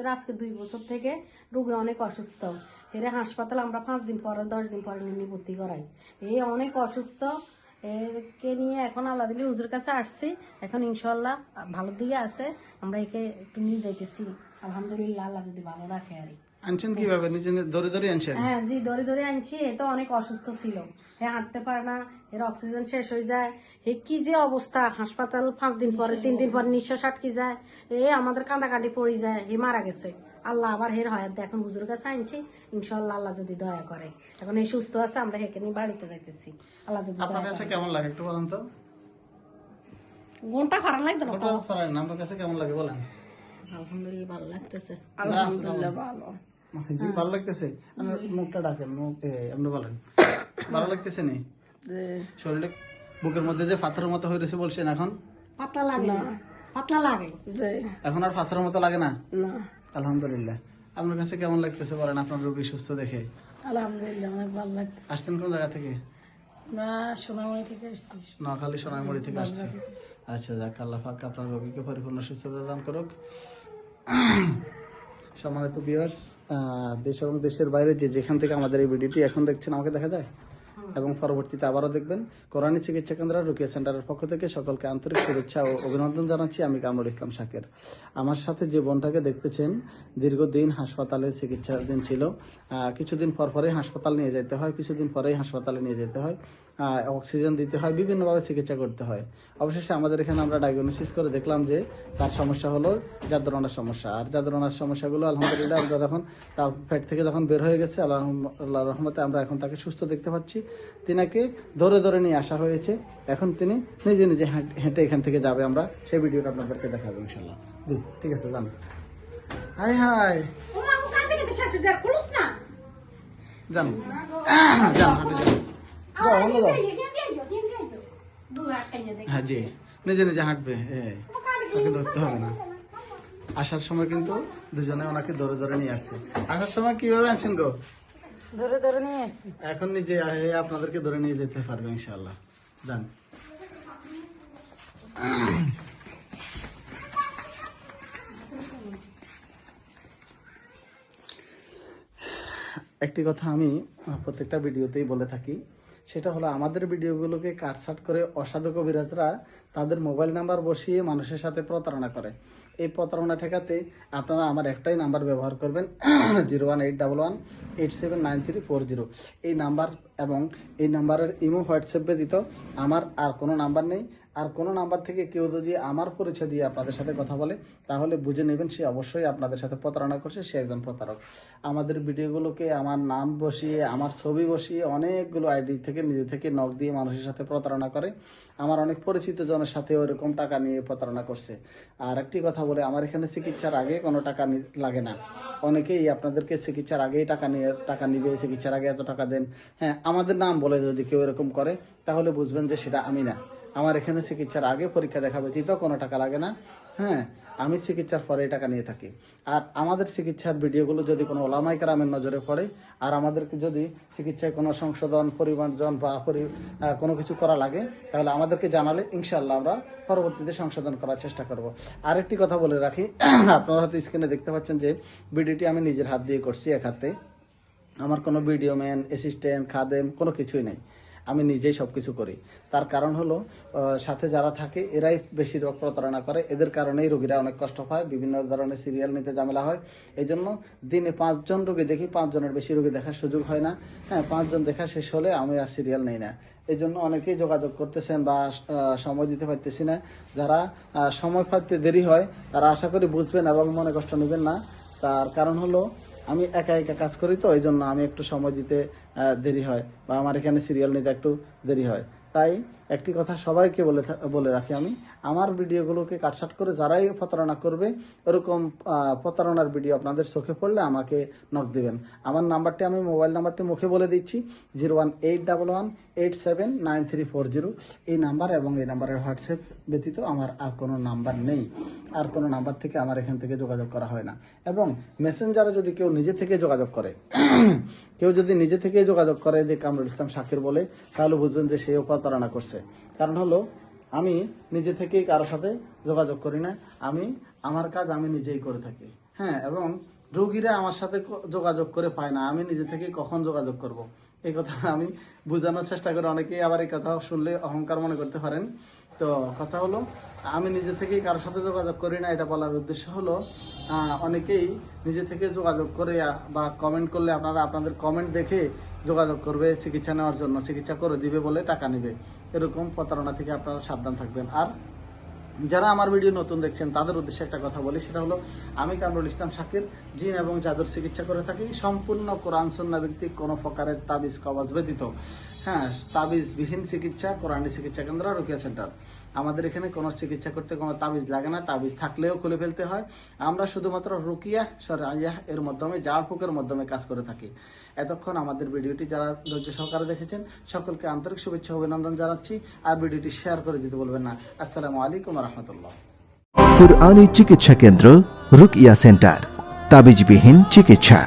আমাদের আজকে দুই বছর থেকে রোগী অনেক অসুস্থ। এর হাসপাতাল আমরা পাঁচ দিন পরে, দশ দিন পরে নিয়ে ভর্তি করাই। এই অনেক অসুস্থ, একে নিয়ে এখন আল্লাহ দিলি হুজুর কাছে আসছি। এখন ইনশাল্লাহ ভালো দিকে আছে। আমরা একে একটু নিয়ে যাইতেছি। আলহামদুলিল্লাহ, আল্লাহ যদি ভালো রাখে আর। আনছেন কীভাবে? নিজে ধরে ধরে আনছেন? হ্যাঁ জি ধরে ধরে আনছি। এ তো অনেক অসুস্থ ছিল। এ হাঁটতে পারে না এর অক্সিজেন শেষ হয়ে যায়। এ কি যে অবস্থা? হাসপাতাল পাঁচ দিন পরে তিন দিন পরে নিঃশ্বাস আটকে যায়। এ আমাদের কাঁদাকাটি পড়ে যায় এ মারা গেছে। আল্লাহ আবার হের হয়। এখন হুজুর কাছে আনছি। ইনশাল্লাহ আল্লাহ যদি দয়া করে। এখন এই সুস্থ আছে আমরা হেকে নিয়ে বাড়িতে যাইতেছি। আল্লাহ যদি আপনার কাছে কেমন লাগে একটু বলেন তো? ঘণ্টা খারাপ লাগতো না। ওটা করেন আপনার কাছে কেমন লাগে বলেন? আলহামদুলিল্লাহ ভালো লাগতেছে। আলহামদুলিল্লাহ ভালো। জি ভালো লাগতেছে? আপনার মুখটা ডাকেন মুখ আপনি বলেন। ভালো লাগতেছে নি? শরীরে বুকের মধ্যে যে পাথরের মতো হয়ে রয়েছে বলছেন এখন? পাতলা লাগে। না। পাতলা লাগে। এখন আর পাথরের মতো লাগে না? আলহামদুলিল্লাহ। আপনার কাছে কেমন লাগতেছে বলেন আপনার রোগী সুস্থ দেখে? আলহামদুলিল্লাহ অনেক ভালো লাগতেছে। আসতেন কোন জায়গা থেকে? আমরা সোনামণি থেকে এসেছি নোয়াখালী সোনাইমুড়ি থেকে আসছে আচ্ছা যাক আল্লাহ পাক আপনার রোগীকে পরিপূর্ণ সুস্থতা দান করুক। সম্মানিত বিয়ার্স দেশ এবং দেশের বাইরে যে যেখান থেকে আমাদের এই ভিডিওটি এখন দেখছেন, আমাকে দেখা যায়? এবং পরবর্তীতে আবারও দেখবেন কোরআনী চিকিৎসা কেন্দ্র রুকিয়া সেন্টারের পক্ষ থেকে সকলকে আন্তরিক শুভেচ্ছা ও অভিনন্দন জানাচ্ছি। আমি কামরুল ইসলাম শাকের। আমার সাথে যে বোনটাকে দেখতেছেন, দীর্ঘদিন হাসপাতালে চিকিৎসাধীন ছিল। কিছুদিন পর পরে হাসপাতাল নিয়ে যেতে হয়, কিছুদিন পরেই হাসপাতালে নিয়ে যেতে হয়। অক্সিজেন দিতে হয়, বিভিন্নভাবে চিকিৎসা করতে হয়। অবশেষে আমাদের এখানে আমরা ডায়াগনোসিস করে দেখলাম যে তার সমস্যা হলো জাদরনার সমস্যা। আর জাদরনার সমস্যাগুলো আলহামদুলিল্লাহ, আমরা যখন তার পেট থেকে যখন বের হয়ে গেছে আল্লাহ আল্লাহ রহমতে আমরা এখন তাকে সুস্থ দেখতে পাচ্ছি। তিনাকে ধরে ধরে নিয়ে আসা হয়েছে। এখন তিনি নিজে নিজে হেঁটে এখান থেকে যাবে আমরা। সেই ভিডিওটা আপনাদেরকে দেখাবো ইনশাল্লাহ। জি ঠিক আছে যান হাই হাই। যান যান হাঁটে যান যাও অন্য যাও। হ্যাঁ জি। নিজে নিজে হাঁটবে হ্যাঁ তাকে ধরতে হবে না। আসার সময় কিন্তু দুজনে ওনাকে ধরে ধরে নিয়ে আসছে। আসার সময় কীভাবে আনছেন গো? ধরে ধরে নিয়ে আসছি এখন নিজে আপনাদেরকে ধরে নিয়ে যেতে পারবে ইনশাল্লাহ যান। একটি কথা আমি প্রত্যেকটা ভিডিওতেই বলে থাকি সেটা হলো আমাদের ভিডিওগুলোকে কাটসাট করে অসাধু কবিরাজরা তাদের মোবাইল নাম্বার বসিয়ে মানুষের সাথে প্রতারণা করে। এই প্রতারণা ঠেকাতে আপনারা আমার একটাই নাম্বার ব্যবহার করবেন, zero one eight double one eight seven nine three four zero. এই নাম্বার এবং এই নাম্বারের ইমো হোয়াটসঅ্যাপ ব্যতীত আমার আর কোনো নাম্বার নেই। আর কোনো নাম্বার থেকে কেউ যদি আমার পরিচয় দিয়ে আপনাদের সাথে কথা বলে, তাহলে বুঝে নেবেন সে অবশ্যই আপনাদের সাথে প্রতারণা করছে, সে একজন প্রতারক। আমাদের ভিডিওগুলোকে আমার নাম বসিয়ে, আমার ছবি বসিয়ে অনেকগুলো আইডি থেকে নিজে থেকে নখ দিয়ে মানুষের সাথে প্রতারণা করে। আমার অনেক পরিচিত জনের সাথে ওরকম টাকা নিয়ে প্রতারণা করছে। আর একটি কথা বলে, আমার এখানে চিকিৎসার আগে কোনো টাকা লাগে না। অনেকেই আপনাদেরকে চিকিৎসার আগেই টাকা নিয়ে, টাকা নিবে, চিকিৎসার আগে এত টাকা দেন। হ্যাঁ আমাদের নাম বলে যদি কেউ এরকম করে, তাহলে বুঝবেন যে সেটা আমি না। আমার এখানে চিকিৎসার আগে পরীক্ষা দেখা ব্যতীত কোনো টাকা লাগে না। হ্যাঁ আমি চিকিৎসার পরে টাকা নিয়ে থাকি। আর আমাদের চিকিৎসার ভিডিওগুলো যদি কোনো ওলামাই কারামের নজরে পড়ে, আর আমাদেরকে যদি চিকিৎসায় কোনো সংশোধন, পরিমার্জন বা কোনো কিছু করা লাগে, তাহলে আমাদেরকে জানালে ইনশাল্লাহ আমরা পরবর্তীতে সংশোধন করার চেষ্টা করব। আরেকটি কথা বলে রাখি, আপনারা হয়তো স্ক্রিনে দেখতে পাচ্ছেন যে ভিডিওটি আমি নিজের হাত দিয়ে করছি, এক হাতে। আমার কোনো ভিডিও ম্যান অ্যাসিস্ট্যান্ট খাদেম কোনো কিছুই নেই। আমি নিজেই সব কিছু করি। তার কারণ হলো সাথে যারা থাকে, এরাই বেশিরভাগ প্রতারণা করে। এদের কারণেই রোগীরা অনেক কষ্ট পায়, বিভিন্ন ধরনের সিরিয়াল নিতে ঝামেলা হয়। এই জন্য দিনে পাঁচজন রোগী দেখি, পাঁচজনের বেশি রোগী দেখার সুযোগ হয় না। হ্যাঁ পাঁচজন দেখা শেষ হলে আমি আর সিরিয়াল নেই না। এই জন্য অনেকেই যোগাযোগ করতেছেন বা সময় দিতে পারতেছি না। যারা সময় পাইতে দেরি হয়, তারা আশা করি বুঝবেন এবং মনে কষ্ট নেবেন না। তার কারণ হলো, আমি একা একা কাজ করি তো এই জন্য আমি একটু সময় দিতে দেরি হয় বা আমার এখানে সিরিয়াল নিতে একটু দেরি হয়। তাই একটি কথা সবাইকে বলে বলে রাখি আমি, আমার ভিডিওগুলোকে কাটসাট করে যারাই প্রতারণা করবে, এরকম প্রতারণার ভিডিও আপনাদের চোখে পড়লে আমাকে নক দিবেন। আমার নাম্বারটি আমি মোবাইল নাম্বারটি মুখে বলে দিচ্ছি zero one eight double one eight seven nine three four zero এই নাম্বার এবং এই নাম্বারের হোয়াটসঅ্যাপ ব্যতীত আমার আর কোনো নাম্বার নেই। আর কোনো নাম্বার থেকে আমার এখান থেকে যোগাযোগ করা হয় না। এবং মেসেঞ্জারে যদি কেউ নিজে থেকে যোগাযোগ করে, কেউ যদি নিজে থেকে যোগাযোগ করে যে কামরুল ইসলাম শাকির বলে, তাহলে বুঝবেন যে সেও প্রতারণা করছে। কারণ হলো, আমি নিজে থেকেই কারোর সাথে যোগাযোগ করি না, আমি, আমার কাজ আমি নিজেই করে থাকি। হ্যাঁ এবং রোগীরা আমার সাথে যোগাযোগ করে পায় না, আমি নিজে থেকে কখন যোগাযোগ করব? এই কথা আমি বোঝানোর চেষ্টা করি। অনেকেই আবার এই কথা শুনলে অহংকার মনে করতে পারেন। তো কথা হলো, আমি নিজে থেকেই কারোর সাথে যোগাযোগ করি না, এটা বলার উদ্দেশ্য হলো অনেকেই নিজে থেকে যোগাযোগ করে বা কমেন্ট করলে আপনারা আপনাদের কমেন্ট দেখে যোগাযোগ করবে, চিকিৎসা নেওয়ার জন্য, চিকিৎসা করে দিবে বলে টাকা নেবে। এরকম প্রতারণা থেকে আপনারা সাবধান থাকবেন। আর যারা আমার ভিডিও নতুন দেখছেন, তাদের উদ্দেশ্যে একটা কথা বলি, সেটা হলো, আমি কামরুল ইসলাম শাকির, জিন এবং জাদুর চিকিৎসা করে থাকি। সম্পূর্ণ কোরআন, সন্না ভিত্তিক কোনো প্রকারের তাবিজ কবাজ ব্যতীত। হ্যাঁ তাবিজ বিহীন চিকিৎসা, কোরআনী চিকিৎসা কেন্দ্র, রুকিয়া সেন্টার। আমাদের এখানে কোনো চিকিৎসা করতে কোনো তাবিজ লাগে না, তাবিজ থাকলেও খুলে ফেলতে হয়। আমরা শুধুমাত্র রুকিয়া সরাইয়া এর মাধ্যমে জাড় ফুকের মাধ্যমে কাজ করে থাকি। এতক্ষণ আমাদের ভিডিওটি যারা ধৈর্য সহকারে দেখেছেন, সকলকে আন্তরিক শুভেচ্ছা, অভিনন্দন জানাচ্ছি। আর ভিডিওটি শেয়ার করে দিতে বলবেন না। আসসালামু আলাইকুম রহমতুল্লাহ কুরআনী চিকিৎসা কেন্দ্র রুকিয়া সেন্টার। তাবিজবিহীন চিকিৎসা।